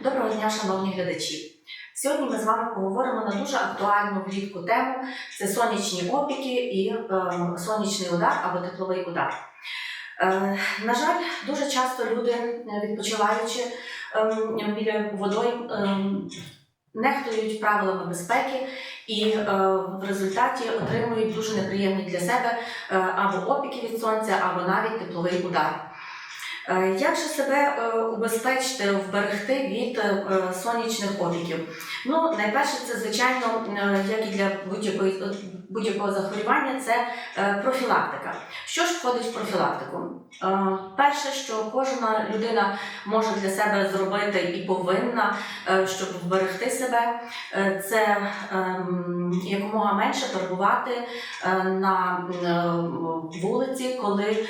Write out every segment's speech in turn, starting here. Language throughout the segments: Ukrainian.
Доброго дня, шановні глядачі. Сьогодні ми з вами поговоримо на дуже актуальну влітку тему це сонячні опіки і е, сонячний удар або тепловий удар. Е, на жаль, дуже часто люди, е, відпочиваючи ем, біля водойм, ем, нехтують правилами безпеки і е, в результаті отримують дуже неприємні для себе е, або опіки від сонця, або навіть тепловий удар. Е, Як же себе е, убезпечити, вберегти від е, сонячних опіків? Ну, найперше, це звичайно, як і для будь-якого захворювання, це профілактика. Що ж входить в профілактику? Перше, що кожна людина може для себе зробити і повинна, щоб вберегти себе, це ем, якомога менше перебувати на вулиці, коли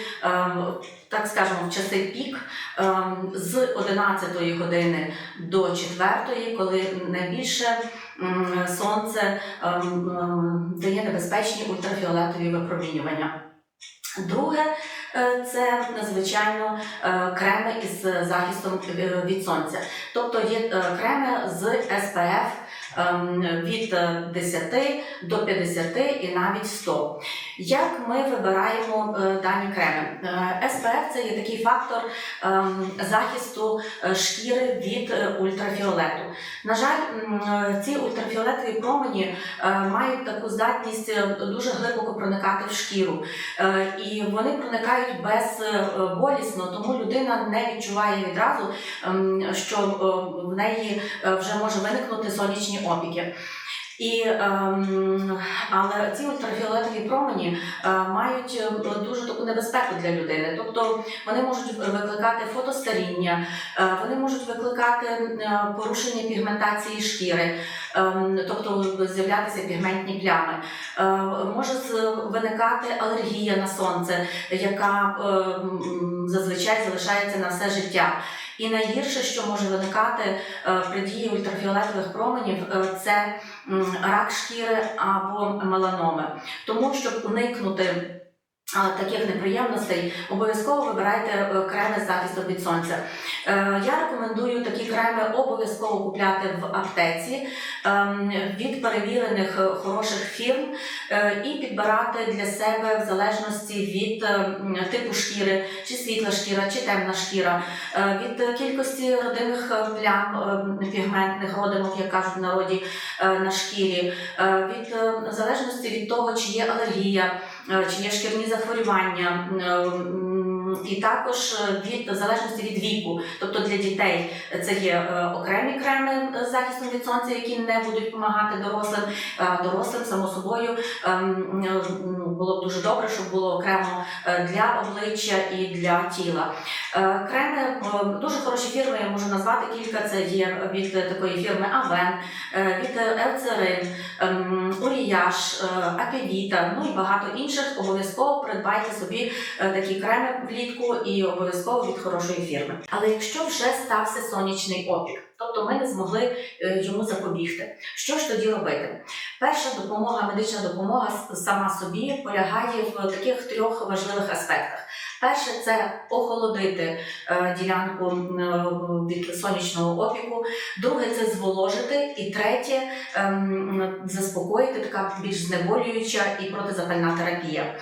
так скажемо, в часи пік ем, з 11 години до 4, коли найбільше сонце ем, ем, дає небезпечні ультрафіолетові випромінювання. Друге, е, це звичайно е, креми із захистом е, від сонця. Тобто є креми з SPF від е, 10 до 50 і навіть 100. Як ми вибираємо е, дані креми? Е, SPF – це є такий фактор ем, захисту е, шкіри від ультрафіолету. На жаль, ці ультрафіолетові промені мають таку здатність дуже глибоко проникати в шкіру, і вони проникають безболісно, тому людина не відчуває відразу, ем, що в неї вже може виникнути сонячні опіки. І, ем, але ці ультрафіолетові промені е, мають е, дуже таку небезпеку для людини. Тобто вони можуть викликати фотостаріння, е, вони можуть викликати е, порушення пігментації шкіри, ем, тобто з'являтися пігментні плями. Е, Може виникати алергія на сонце, яка е, зазвичай залишається на все життя. І найгірше, що може виникати е, при дії ультрафіолетових променів, е, це рак шкіри або меланоми. Тому, щоб уникнути таких неприємностей, обов'язково вибирайте е, креми з від сонця. Е, Я рекомендую такі креми обов'язково купляти в аптеці ем, від перевірених е, хороших фірм і підбирати для себе в залежності від е, типу шкіри, чи світла шкіра, чи темна шкіра, від кількості родинних плям е, пігментних родинок, як кажуть в народі, на шкірі, від залежності від того, чи є алергія, чи є шкірні захворювання. е, І також е, від залежності від віку, тобто для дітей це є е, окремі креми з від сонця, які не будуть допомагати дорослим. Е, Дорослим, само собою, е, м, було б дуже добре, щоб було окремо е, для обличчя і для тіла. Е, Креми е, дуже хороші фірми, я можу назвати кілька. Це є від такої фірми Авен, від Елцерин, Уріяж, е, Апівіта, ну і багато інших. Обов'язково придбайте собі е, такі креми влітку і обов'язково від хорошої фірми. Але якщо вже стався сонячний опік, тобто ми не змогли е, йому запобігти, що ж тоді робити? Перша допомога, медична допомога сама собі полягає в таких трьох важливих аспектах. Перше це охолодити е, ділянку е, від сонячного опіку. Друге це зволожити. І третє ем, заспокоїти така більш знеболююча і протизапальна терапія.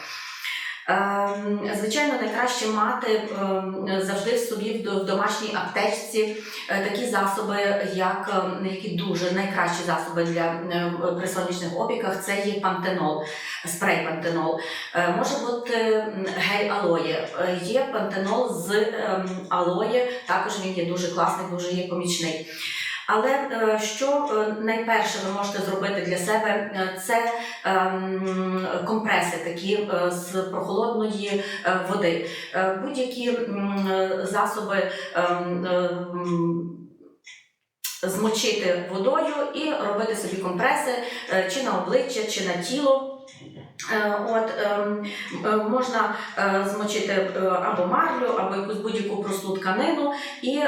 Ем, Звичайно, найкраще мати ем, завжди в собі в домашній аптечці е, такі засоби, як ем, які дуже найкращі засоби для при сонячних опіках. Це є пантенол, спрей пантенол. Е, Може бути гель алоє. Е, Є пантенол з алоє, також він є дуже класний, дуже є помічний. Але е, що е, найперше ви можете зробити для себе, е, це ем, компреси такі з прохолодної води. Будь-які засоби. ем, Змочити водою і робити собі компреси чи на обличчя, чи на тіло. Е, От ем, е, можна е, змочити або марлю, або якусь будь-яку просту тканину і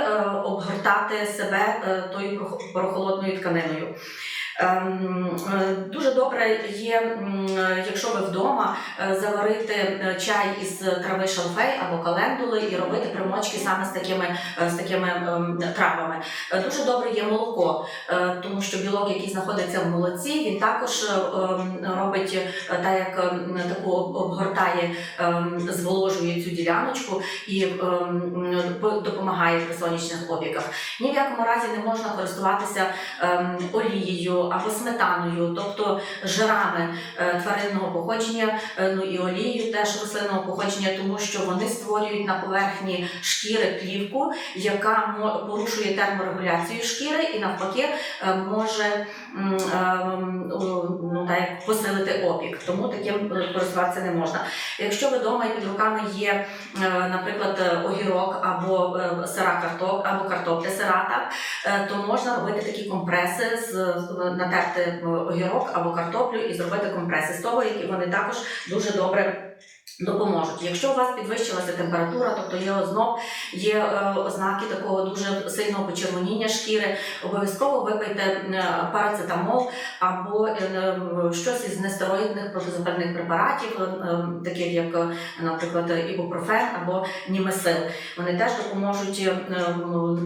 обгортати себе тою прохолодною тканиною. Ем, е, Дуже добре є, якщо ви вдома е, заварити е, чай із трави шалфей або календули і робити примочки саме з такими, з такими ем, травами. Дуже добре є молоко, тому що білок, який знаходиться в молоці, він також ем, робить так, як таку обгортає, зволожує цю діляночку і допомагає при сонячних опіках. Ні в якому разі не можна користуватися олією або сметаною, тобто жирами е, тваринного походження, е, ну і олією теж рослинного походження, тому що вони створюють на поверхні шкіри плівку, яка порушує терморегуляцію шкіри і навпаки е, може ем, ну, так, посилити опік. Тому таким користуватися не можна. Якщо ви вдома і під руками є, е, наприклад, огірок або е, сира картоп, або картопля сира, так, е, то можна робити такі компреси з натерти огірок або картоплю і зробити компреси з того, які вони також дуже добре. Допоможуть. Якщо у вас підвищилася температура, тобто є озноб, є е, ознаки такого дуже сильного почервоніння шкіри, обов'язково випийте е, парацетамол або е, е, щось із нестероїдних протизапальних препаратів, е, е, таких як, е, наприклад, ібупрофен або німесил. Вони теж допоможуть е,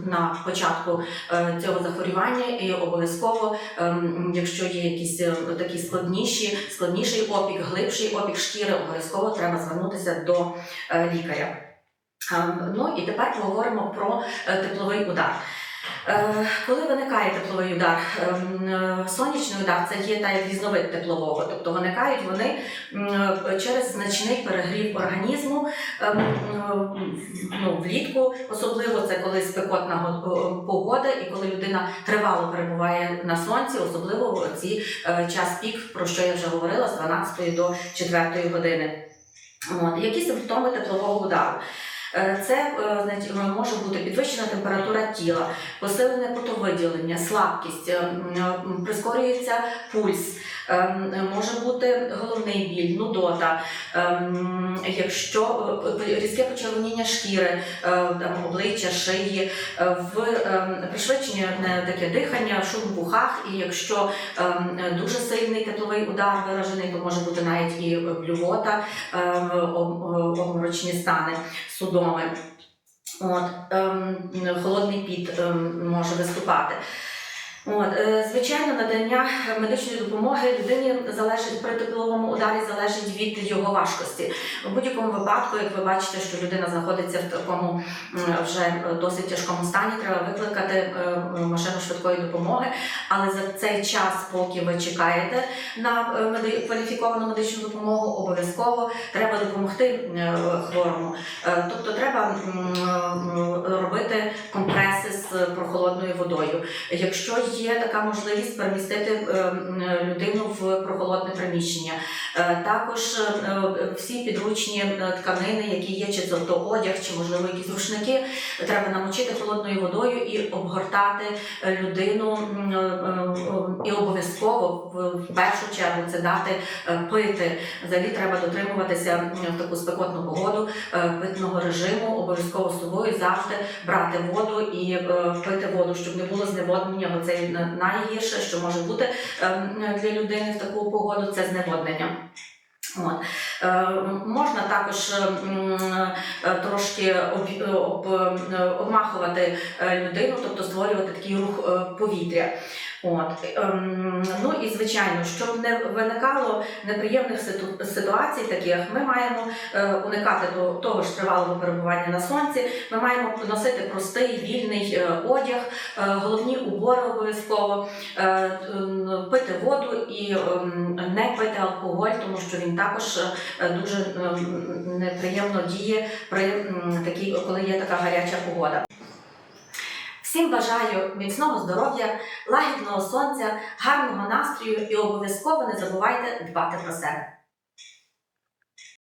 на початку е, цього захворювання і обов'язково, ем, якщо є якісь е, такі складніші, складніший опік, глибший опік шкіри, обов'язково треба звернутися до е, лікаря. Ем, Ну і тепер поговоримо про е, тепловий удар. Е, Коли виникає тепловий удар, ем, е, сонячний удар це є та різновид теплового, тобто виникають вони е, через значний перегрів організму ем, е, ну, влітку, особливо це коли спекотна погода і коли людина тривало перебуває на сонці, особливо ці е, час пік, про що я вже говорила, з 12 до 4 години. От. Які симптоми теплового удару? Е, Це е, значить, е, може бути підвищена температура тіла, посилене потовиділення, слабкість, е, м, е, прискорюється пульс, е, може бути головний біль, нудота, е, якщо різке почервоніння шкіри, обличчя, шиї, в пришвидшення таке дихання, шум в вухах, і якщо ем, дуже сильний тепловий удар виражений, то може бути навіть і блювота, ем, обморочні стани, судоми. От, ем, холодний піт ем, може виступати. От, е, звичайно, надання медичної допомоги людині залежить при тепловому ударі залежить від його важкості. У будь-якому випадку, як ви бачите, що людина знаходиться в такому вже досить тяжкому стані, треба викликати е, машину швидкої допомоги. Але за цей час, поки ви чекаєте на е, кваліфіковану медичну допомогу, обов'язково треба допомогти хворому. Тобто треба робити компреси з прохолодною водою. Якщо є така можливість перемістити е, людину в прохолодне приміщення, Е, також е, всі підручні тканини, які є, чи то одяг, чи можливо якісь рушники, треба намочити холодною водою і обгортати людину і обов'язково в першу чергу це дати пити. Взагалі треба дотримуватися в таку спекотну погоду питного режиму, обов'язково з собою завжди брати воду і пити воду, щоб не було зневоднення, бо найгірше, що може бути ем, для людини в таку погоду, це зневоднення. От. Е, можна також ем, е, трошки об, об, е, обмахувати е, людину, тобто створювати такий рух е, повітря. От. ем, Ну і звичайно, щоб не виникало неприємних ситуацій, таких ми маємо е, уникати до того ж тривалого перебування на сонці. Ми маємо носити простий вільний е, одяг, е, головні убори обов'язково, пити воду і ем, не пити алкоголь, тому що він також дуже ем, неприємно діє при такій, коли є така гаряча погода. Всім бажаю міцного здоров'я, лагідного сонця, гарного настрою і обов'язково не забувайте дбати про себе.